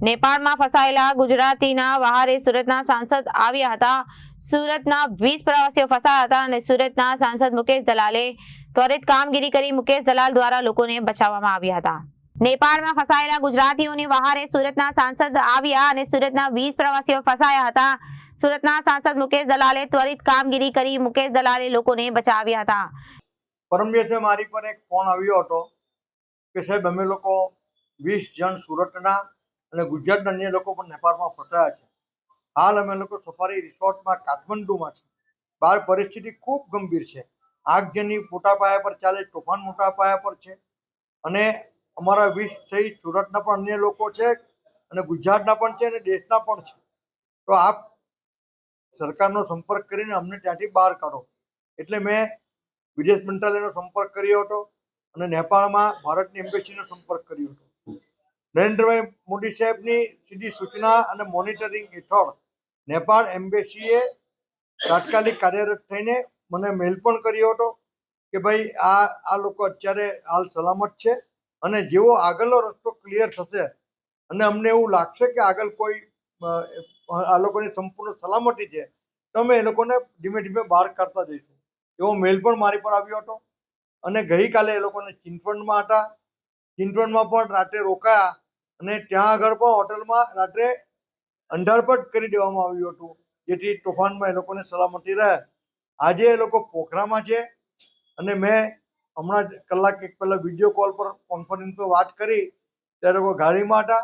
નેપાળમાં ફસાયેલા ગુજરાતીના વહારે સુરતના સાંસદ આવ્યા હતા. સુરતના વીસ પ્રવાસીઓ ફસાયા હતા અને સુરતના સાંસદ મુકેશ દલાલે ત્વરિત કામગીરી કરી મુકેશ દલાલ દ્વારા લોકોને બચાવવામાં આવ્યા હતા. નેપાળમાં ફસાયેલા ગુજરાતીઓની વહારે સુરતના સાંસદ આવ્યા અને સુરતના વીસ પ્રવાસીઓ ફસાયા હતા. સુરતના સાંસદ મુકેશ દલાલે ત્વરિત કામગીરી કરી મુકેશ દલાલે લોકોને બચાવ્યા હતા. મારી પર એક ફોન આવ્યો હતો કે સાહેબ, અમે લોકો વીસ જણ સુરતના અને ગુજરાતના અન્ય લોકો પણ નેપાળમાં ફસાયા છે. હાલ અમે લોકો સફારી રિસોર્ટમાં કાઠમંડુમાં છે બહાર પરિસ્થિતિ ખૂબ ગંભીર છે. આગજની મોટા પાયા પર ચાલે, તોફાન મોટા પાયા પર છે. અને અમારા વીસ થઈ સુરતના પણ અન્ય લોકો છે અને ગુજરાતના પણ છે અને દેશના પણ છે. તો આપ સરકારનો સંપર્ક કરીને અમને ત્યાંથી બહાર કાઢો. એટલે મેં વિદેશ મંત્રાલયનો સંપર્ક કર્યો હતો અને નેપાળમાં ભારતની એમ્બેસીનો સંપર્ક કર્યો હતો. નરેન્દ્રભાઈ મોદી સાહેબની સીધી સૂચના અને મોનિટરિંગ હેઠળ નેપાળ એમ્બેસીએ તાત્કાલિક કાર્યરત થઈને મને મેલ પણ કર્યો હતો કે ભાઈ આ આ લોકો અત્યારે હાલ સલામત છે અને જેવો આગળનો રસ્તો ક્લિયર થશે અને અમને એવું લાગશે કે આગળ કોઈ આ લોકોની સંપૂર્ણ સલામતી છે, તો અમે એ લોકોને ધીમે ધીમે બહાર કાઢતા જઈશું. એવો મેલ પણ મારી પર આવ્યો હતો અને ગઈકાલે એ લોકોને ચિંતવણમાં હતા. ચિંતવણમાં પણ રાત્રે રોકાયા અને ત્યાં આગળ પણ હોટલમાં રાત્રે અંધારપટ કરી દેવામાં આવ્યું હતું. જેથી તોફાનમાં એ લોકોને સલામતી રહે. આજે એ લોકો પોખરામાં છે અને મેં હમણાં જ કલાક એક પહેલાં વીડિયો કોલ પર કોન્ફરન્સ પર વાત કરી. ત્યારે લોકો ગાડીમાં હતા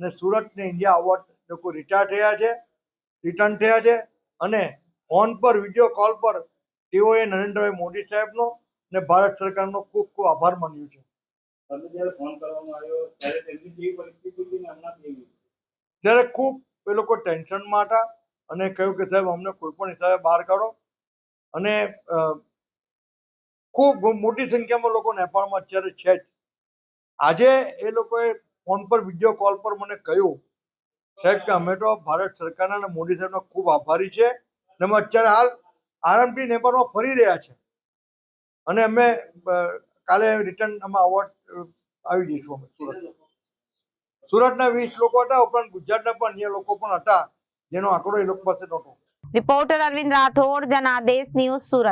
અને સુરત ને ઇન્ડિયા આવવા લોકો રિટાયર થયા છે રિટર્ન થયા છે અને ફોન પર વીડિયો કોલ પર તેઓએ નરેન્દ્રભાઈ મોદી સાહેબનો અને ભારત સરકારનો ખૂબ ખૂબ આભાર માન્યો છે. ફોન કરવામાં આવ્યો, ત્યારે કેવી પરિસ્થિતિ હતી ને હમણાં કેવી ત્યારે ખૂબ એ લોકો ટેન્શનમાં હતા અને કહ્યું કે સાહેબ, અમને કોઈ પણ હિસાબે બહાર કાઢો. અને ખૂબ મોટી સંખ્યામાં લોકો નેપાળમાં અત્યારે છે જ. આજે એ લોકોએ ફોન પર, વીડિયો કોલ પર મને કહ્યું, સાહેબ, કે અમે તો ભારત સરકારના અને મોદી સાહેબના ખૂબ આભારી છે અને અમે અત્યારે હાલ આરામથી નેપાળમાં ફરી રહ્યા છે. અને અમે કાલે રિટર્ન અમે અવોર્ડ આવી જઈશું અમે, સુરત. સુરતના વીસ લોકો હતા ઉપરાંત ગુજરાતના પણ અન્ય લોકો પણ હતા, જેનો આંકડો એ લોકો પાસે નહોતો. Reporter Arvind Rathod, Janadesh news Surat.